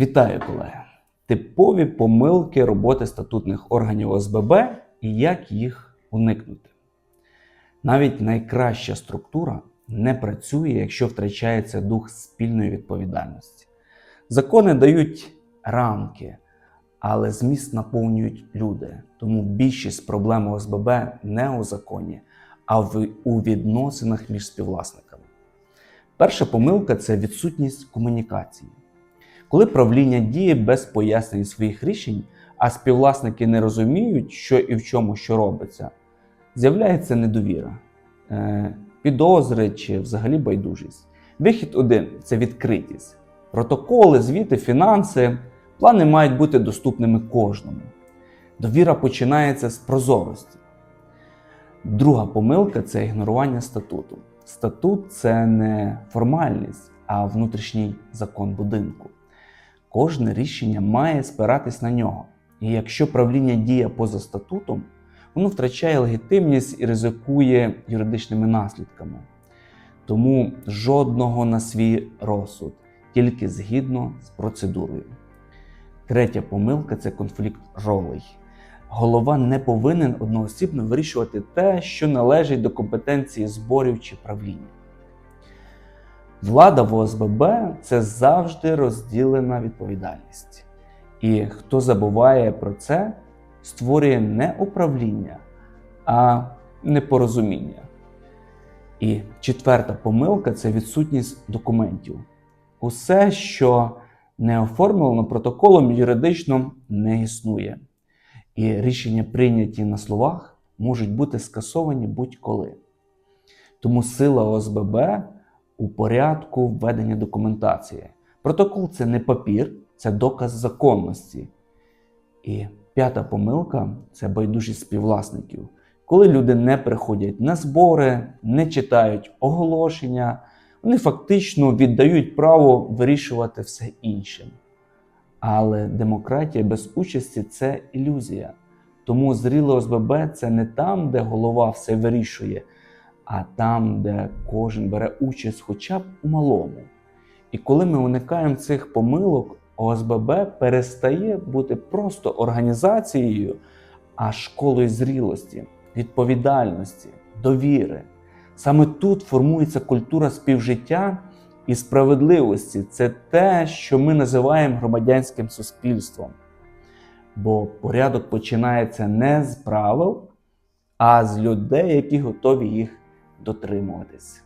Вітаю, колеги! Типові помилки роботи статутних органів ОСББ і як їх уникнути. Навіть найкраща структура не працює, якщо втрачається дух спільної відповідальності. Закони дають рамки, але зміст наповнюють люди. Тому більшість проблем ОСББ не у законі, а в, у відносинах між співвласниками. Перша помилка це відсутність комунікації. Коли правління діє без пояснень своїх рішень, а співвласники не розуміють, що і в чому що робиться, з'являється недовіра, е, підозри чи взагалі байдужість. Вихід один це відкритість. Протоколи, звіти, фінанси, плани мають бути доступними кожному. Довіра починається з прозорості. Друга помилка це ігнорування статуту. Статут це не формальність, а внутрішній закон будинку. Кожне рішення має спиратись на нього. І якщо правління діє поза статутом, воно втрачає легітимність і ризикує юридичними наслідками. Тому жодного на свій розсуд, тільки згідно з процедурою. Третя помилка це конфлікт ролей. Голова не повинен одноосібно вирішувати те, що належить до компетенції зборів чи правління. Влада в ОСББ це завжди розділена відповідальність. І хто забуває про це, створює не управління, а непорозуміння. І четверта помилка це відсутність документів. Усе, що не оформлено протоколом, юридично не існує. І рішення, прийняті на словах, можуть бути скасовані будь-коли. Тому сила ОСББ у порядку введення документації. Протокол це не папір, це доказ законності. І п'ята помилка це байдужість співвласників. Коли люди не приходять на збори, не читають оголошення, вони фактично віддають право вирішувати все іншим. Але демократія без участі це ілюзія. Тому зріле ОСББ це не там, де голова все вирішує, а там, де кожен бере участь хоча б у малому. І коли ми уникаємо цих помилок, ОСББ перестає бути просто організацією, а школою зрілості, відповідальності, довіри. Саме тут формується культура співжиття і справедливості. Це те, що ми називаємо громадянським суспільством. Бо порядок починається не з правил, а з людей, які готові їх дотримуватись.